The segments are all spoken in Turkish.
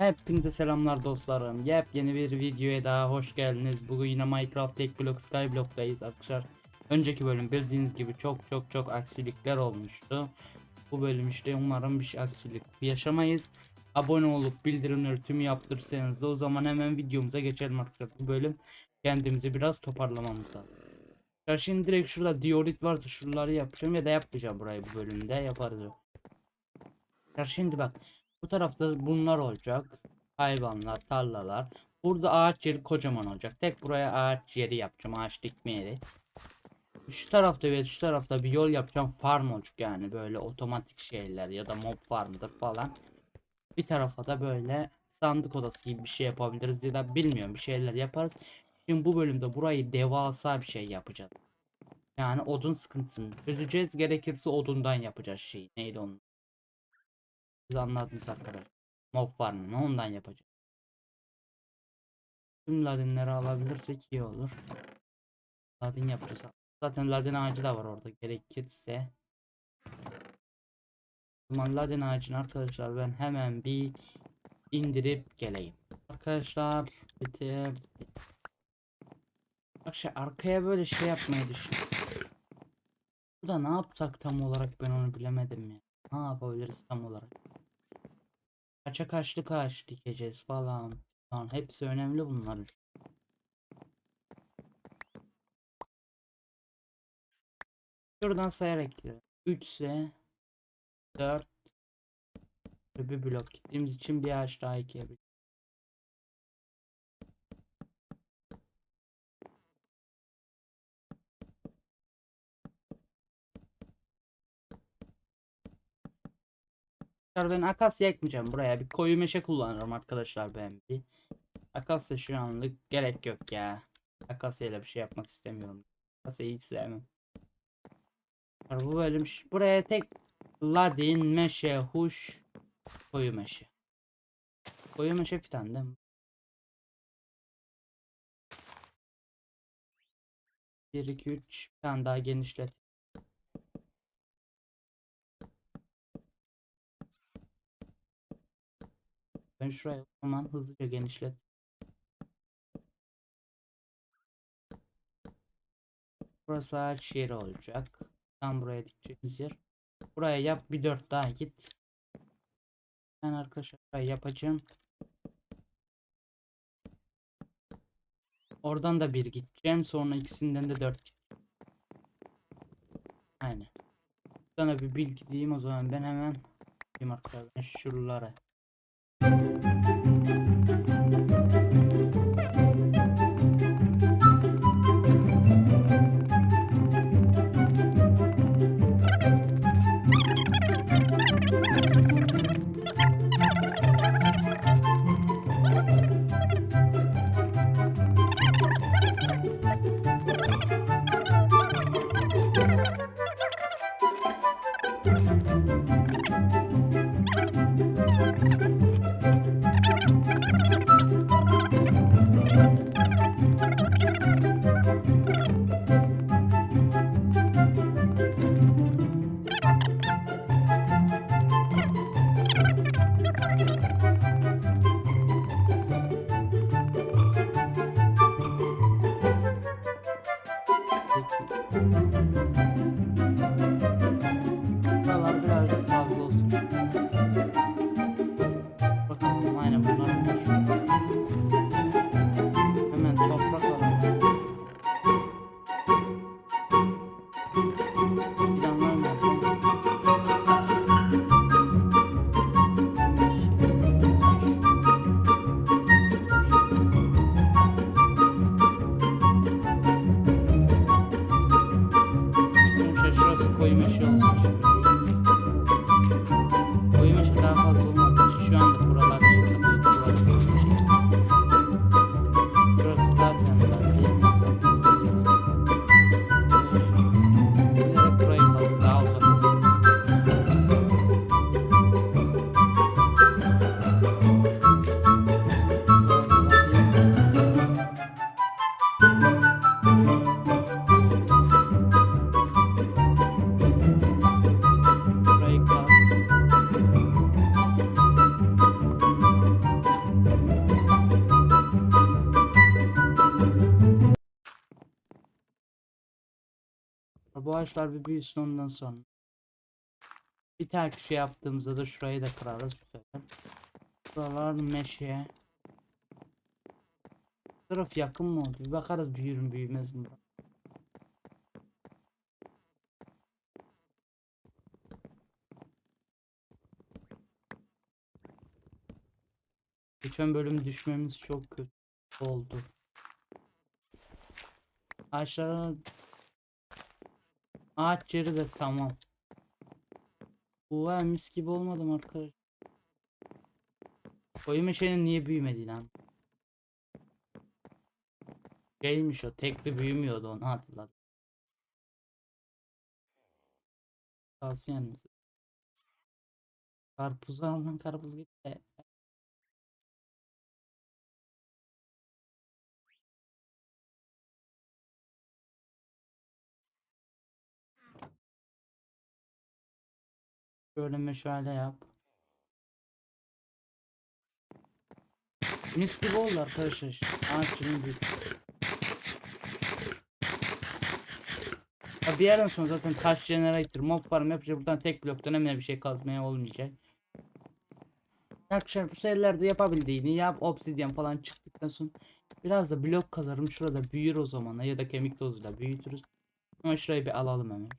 Hepinize selamlar dostlarım. Yepyeni bir videoya daha hoş geldiniz. Bugün yine Minecraft Tek Block Skyblock'tayız arkadaşlar. Önceki bölüm bildiğiniz gibi çok çok çok aksilikler olmuştu. Bu bölüm işte umarım bir şey aksilik yaşamayız. Abone olup bildirimleri tüm yaptırsanız da o zaman hemen videomuza geçelim arkadaşlar. Bu bölüm kendimizi biraz toparlamamız lazım. Ya şimdi direkt şurada diorit varsa şuraları yapacağım ya da yapmayacağım burayı bu bölümde yaparız. Ya şimdi bak bu tarafta bunlar olacak. Hayvanlar, tarlalar. Burada ağaç yeri kocaman olacak. Tek buraya ağaç yeri yapacağım. Ağaç dikme. Şu tarafta ve şu tarafta bir yol yapacağım. Farm olacak yani böyle otomatik şeyler ya da mob farmıdır falan. Bir tarafa da böyle sandık odası gibi bir şey yapabiliriz ya da bilmiyorum bir şeyler yaparız. Şimdi bu bölümde burayı devasa bir şey yapacağız. Yani odun sıkıntısını çözeceğiz. Gerekirse odundan yapacağız şeyi. Neydi onun? Siz anladınız arkadaşlar. Mob farmını ondan yapacağız. Tüm ladinleri alabilirsek iyi olur. Ladin yapacağız. Zaten ladin ağacı da var orada gerekirse. Zaman ladin ağacını arkadaşlar ben hemen bir indirip geleyim. Arkadaşlar bitir. Bak şey arkaya böyle şey yapmayı düşünüyorum. Burada ne yapsak tam olarak ben onu bilemedim ya. Ne yapabiliriz tam olarak? Kaça kaçlık ağaç dikeceğiz falan. Falan hepsi önemli bunların. Şuradan sayarak gidelim. 3 ise 4 bir blok gittiğimiz için bir ağaç daha ekebiliriz. Ben akasya ekmeyeceğim buraya bir koyu meşe kullanırım arkadaşlar ben bir. Akasya şu anlık gerek yok ya. Akasya ile bir şey yapmak istemiyorum. Akasya'yı hiç sevmem. Bu bölüm buraya tek ladin, meşe, huş, koyu meşe. Koyu meşe fidan değil mi? Bir, iki, üç. Bir tane daha genişlet. Ben şurayı zaman hızlıca genişlet. Burası ağaç yeri olacak. Tam buraya dikeceğimiz yer. Buraya yap bir dört daha git. Ben arkadaşlar yapacağım. Oradan da bir gideceğim. Sonra ikisinden de dört gideceğim. Aynen. Sana bir bilgi diyeyim o zaman ben hemen gideyim arkadaşlar ben şuralara. Bu ağaçlar bir büyüsün ondan sonra. Bir tane şey yaptığımızda da şurayı da kırarız bu sefer. Buralar meşe. Taraf yakın mı oldu? Bir bakarız büyür mü büyümez mi? Geçen bölüm düşmemiz çok kötü oldu. Aşağı ağaç yeri de tamam. Oha mis gibi olmadım arkadaş. Koyu meşenin niye büyümedi lan? Şeymiş o tekli büyümüyordu onu hatırladım. Kalsın yanımızda. Karpuzu al lan karpuz gitti. Şöyle meşale yap. Mis gibi oldu arkadaşlar. Ağaççının büyük. Ya bir yerden sonra zaten taş generator mob farm yapacak buradan tek bloktan hemen bir şey kazmaya olmayacak. Arkadaşlar bu serilerde yapabildiğini yap obsidian falan çıktıktan sonra biraz da blok kazarım şurada büyür o zaman ya da kemik tozuyla büyütürüz. Ama şurayı bir alalım hemen.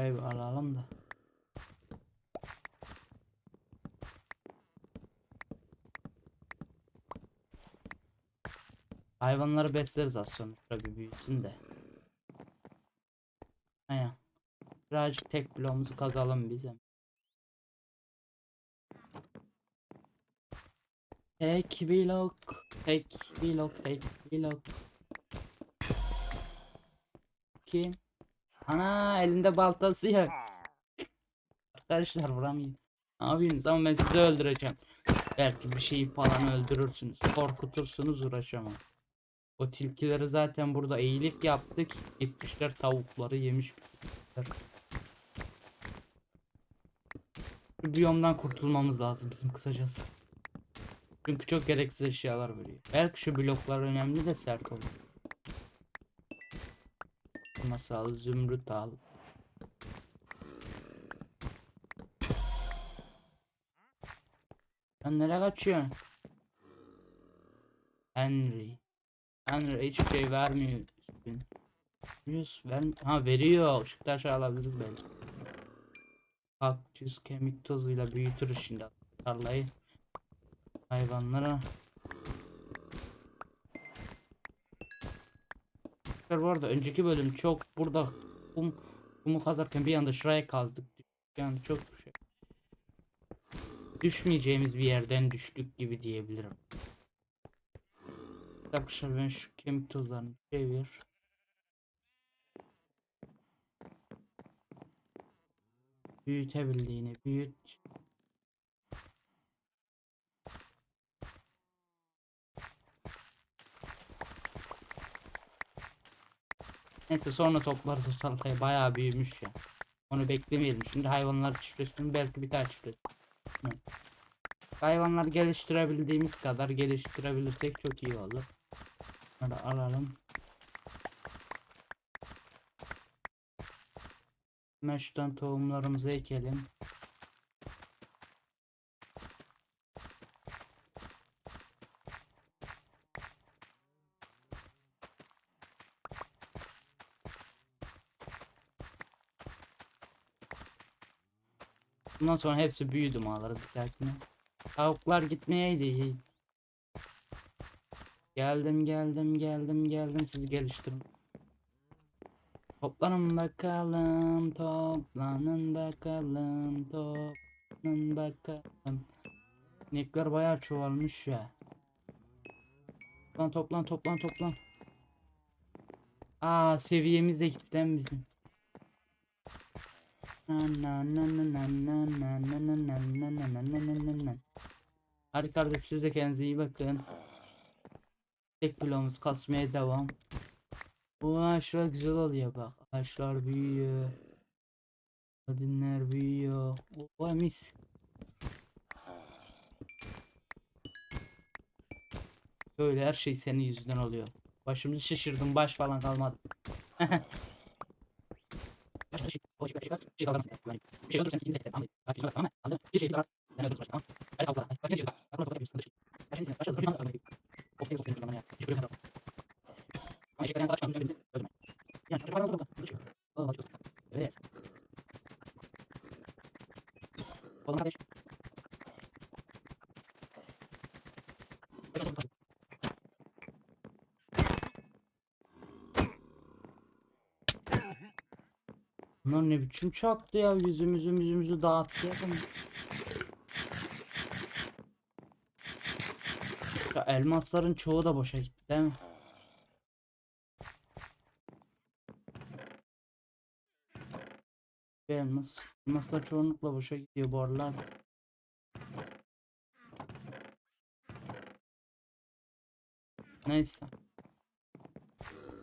Şurayı bir alalım da. Hayvanları besleriz az sonra. Şöyle bir büyüsün de. Aya. Birazcık tek bloğumuzu kazalım bize. Tek blok, tek blok, tek blok. Kim? Ana elinde baltası yok. Arkadaşlar vuramıyorum. Ne yapıyorsunuz ama ben sizi öldüreceğim. Belki bir şeyi falan öldürürsünüz. Korkutursunuz uğraşamam. O tilkileri zaten burada iyilik yaptık. Gitmişler tavukları yemiş. Şu biyomdan kurtulmamız lazım bizim kısacası. Çünkü çok gereksiz eşyalar veriyor. Belki şu bloklar önemli de sert olur. Masal zümrüt al. Sen nereye kaçıyorsun? Henry. Henry hiçbir şey vermiyor. üstün. Yüz ver ha veriyor. Şu taşı alabiliriz belki. Kaktüs kemik tozuyla büyütürüz şimdi tarlayı. Hayvanlara. Bu arada önceki bölüm çok burada kum, kumu kazarken bir anda şuraya kazdık. Yani çok şey. Düşmeyeceğimiz bir yerden düştük gibi diyebilirim. Arkadaşlar ben şu kemik tozlarını çevir. Büyütebildiğini büyüt. Neyse sonra toplarız o salatayı bayağı büyümüş ya. Onu beklemeyelim. Şimdi hayvanlar çiftleşsin belki bir daha çiftleşsin. Hı. Hayvanlar geliştirebildiğimiz kadar geliştirebilirsek çok iyi olur. Şöyle alalım. Şuradan tohumlarımızı ekelim. Bundan sonra hepsi büyüdü bir dahakine. Tavuklar gitmeyeydi. Geldim geldim geldim geldim siz geliştirin. Toplanın bakalım toplanın bakalım toplanın bakalım. İnekler bayağı çoğalmış ya. Toplan toplan toplan toplan. Aa seviyemiz de gitti bizim? Hadi kardeş siz de kendinize iyi bakın. Tek bloğumuz kasmaya devam. Bu ağaçlar güzel oluyor bak. Ağaçlar büyüyor. Kadınlar büyüyor. Oha mis. Böyle her şey senin yüzünden oluyor. Başımızı şişirdim baş falan kalmadı. Başka şey, o şey, şey, kaldıramazsın. Yani bir şey öldürürsen ikinize keser. Anladın? Bak, bir şey var, tamam mı? Anladın? Bir şey var. Ben öldürürüm başka, tamam mı? Hadi kalk. Bak, ne şey var? Bak, orada yapıyorsun, dışarı. Başka neyse, başka hızlı bir anda kalkmayı. Of, ne olsun, benim ya. Hiç görüyorsan tamam. Ama eşekler yanında açmamış, öldürme. Öldürme. Yani çocuk hayvan oldu burada. Dışarı. Oo, bak, çok. Evet. Oğlum kardeş. Kaç, kaç, kaç. Bunlar ne biçim çaktı ya yüzümüzü yüzümüzü dağıttı ya. Ya elmasların çoğu da boşa gitti değil mi? Elmas, elmaslar çoğunlukla boşa gidiyor bu aralar. Neyse.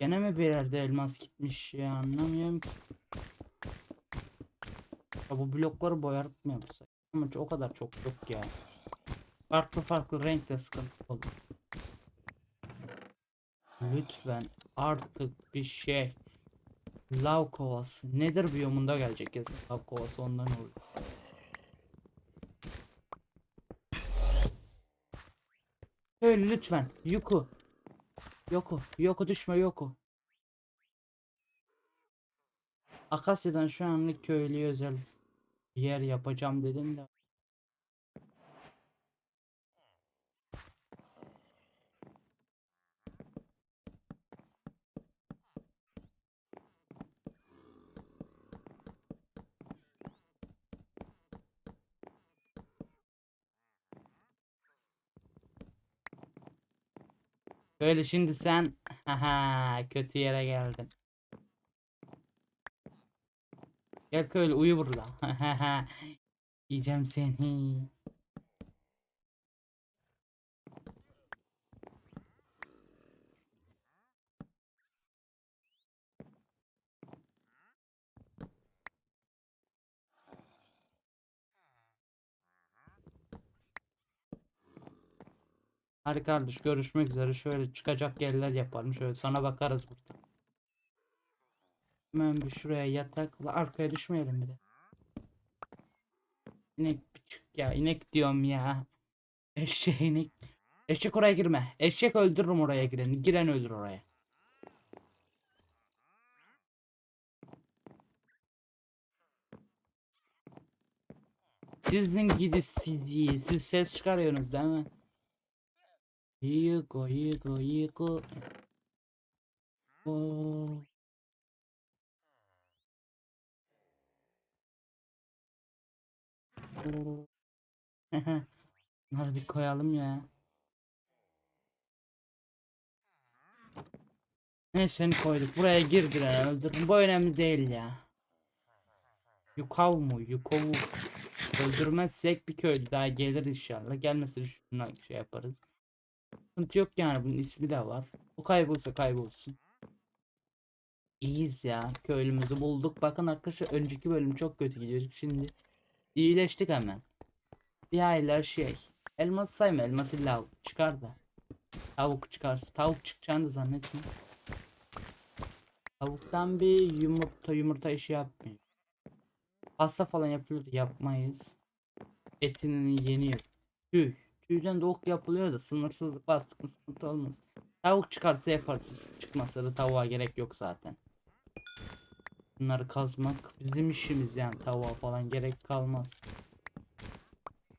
Gene mi bir yerde elmas gitmiş ya anlamıyorum ki. Ya bu blokları yapsak? Ama o kadar çok yok ya. Farklı farklı renkte sıkıntı olur. Lütfen artık bir şey. Lav kovası. Nedir biyomunda gelecek kesin. Lav kovası ondan olur. Öyle lütfen. Yuku. Yoku. Yoku düşme yoku. Akasya'dan şu anlık köylüye özel bir yer yapacağım dedim de. Böyle şimdi sen haha kötü yere geldin. Gel köylü uyu burada. Yiyeceğim seni. Hadi kardeş görüşmek üzere. Şöyle çıkacak yerler yapalım. Şöyle sana bakarız burada. Hemen bir şuraya yatakla arkaya düşmeyelim bir de. İnek çık ya inek diyorum ya. Eşek inek. Eşek oraya girme. Eşek öldürürüm oraya gireni. Giren öldür oraya. Sizin gidi sizi. Siz ses çıkarıyorsunuz değil mi? Yigo yigo yigo. Oo. Bunları bir koyalım ya. Neyse seni koyduk. Buraya girdiler öldürdüm. Bu önemli değil ya. Yukav mu? Yukov'u öldürmezsek bir köylü daha gelir inşallah. Gelmesi şuna şey yaparız. Sıkıntı yok yani bunun ismi de var. Bu kaybolsa kaybolsun. İyiyiz ya. Köylümüzü bulduk. Bakın arkadaşlar önceki bölüm çok kötü gidiyor. Şimdi iyileştik hemen. Diğerler şey. Elmas sayma. Elmas illa çıkar da. Tavuk çıkarsın. Tavuk çıkacağını da zannetme. Tavuktan bir yumurta yumurta işi yapmıyor. Pasta falan yapılır yapmayız. Etini yeniyor. Tüy. Tüyden de ok yapılıyor da sınırsız bastık mı sıkıntı olmaz. Tavuk çıkarsa yaparız. Çıkmasa da tavuğa gerek yok zaten. Bunları kazmak bizim işimiz yani tavuğa falan gerek kalmaz.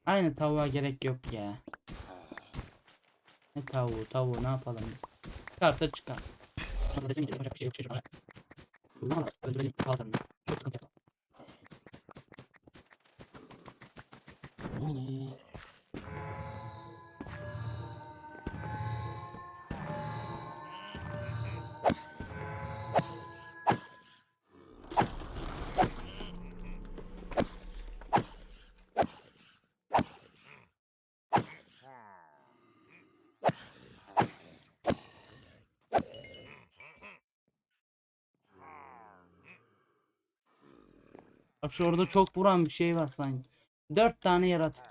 Aynı tavuğa gerek yok ya. Ne tavuğu tavuğu ne yapalım biz. Çıkarsa çıkar. Sonra desem Bak şu orada çok vuran bir şey var sanki. Dört tane yaratık.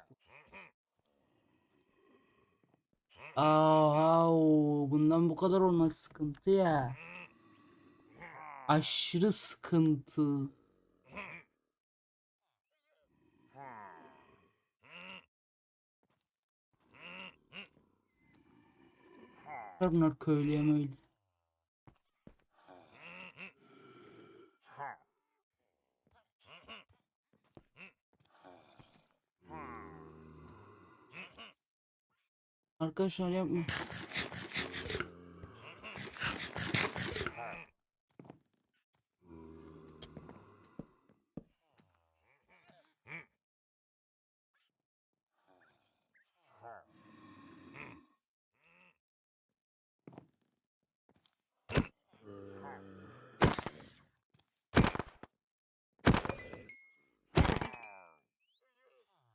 Aa, bundan bu kadar olması sıkıntı ya. Aşırı sıkıntı. Bunlar köylüye möyle. Arkadaşlar yapma.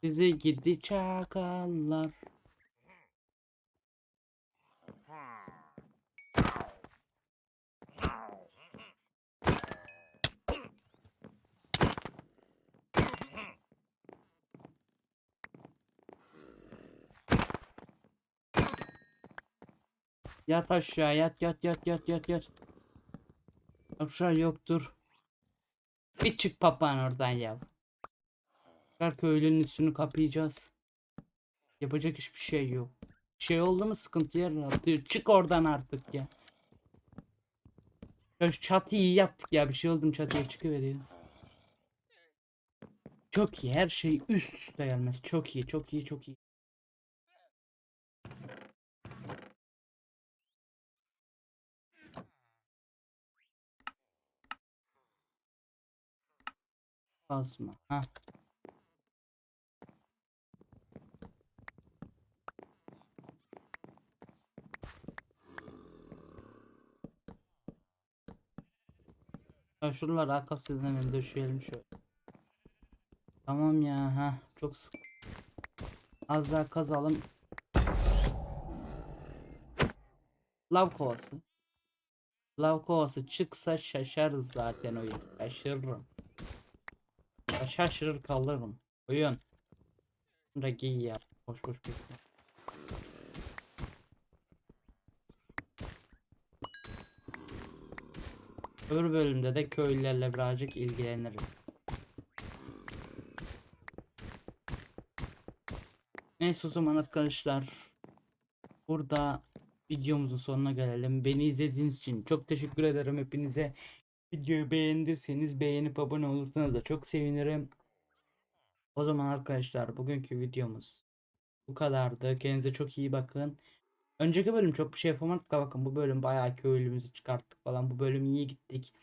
Bizi gidi çakallar. Yat aşağı yat yat yat yat yat yat. Aşağı yoktur. Bir çık papağan oradan ya. Tekrar köylünün üstünü kapayacağız. Yapacak hiçbir şey yok. Bir şey oldu mu sıkıntı yaratıyor. Çık oradan artık ya. Ya çatıyı yaptık ya. Bir şey oldu mu çatıya çıkıveriyoruz. Çok iyi. Her şey üst üste gelmez. Çok iyi. Çok iyi. Çok iyi. Basma. Ha. Ya şuraları arkasından hemen döşeyelim şöyle. Tamam ya ha çok sık. Az daha kazalım. Lav kovası. Lav kovası çıksa şaşarız zaten oyun. Şaşırırım. Şaşırır kalırım. Oyun. Şunu da giy ya. Boş boş bekle. Öbür bölümde de köylülerle birazcık ilgileniriz. Neyse o zaman arkadaşlar. Burada videomuzun sonuna gelelim. Beni izlediğiniz için çok teşekkür ederim hepinize. Videoyu beğendiyseniz beğenip abone olursanız da çok sevinirim. O zaman arkadaşlar bugünkü videomuz bu kadardı. Kendinize çok iyi bakın. Önceki bölüm çok bir şey yapamadık da bakın bu bölüm bayağı köylümüzü çıkarttık falan. Bu bölüm iyi gittik.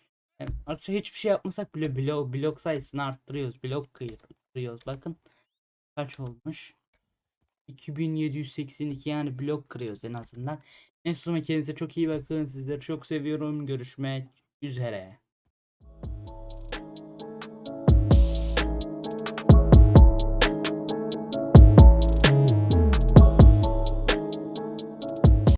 Yani Arkadaşlar hiçbir şey yapmasak bile blok, blok sayısını arttırıyoruz. Blok kırıyoruz. Bakın kaç olmuş? 2782 yani blok kırıyoruz en azından. En sonunda kendinize çok iyi bakın. Sizleri çok seviyorum. Görüşmek üzere.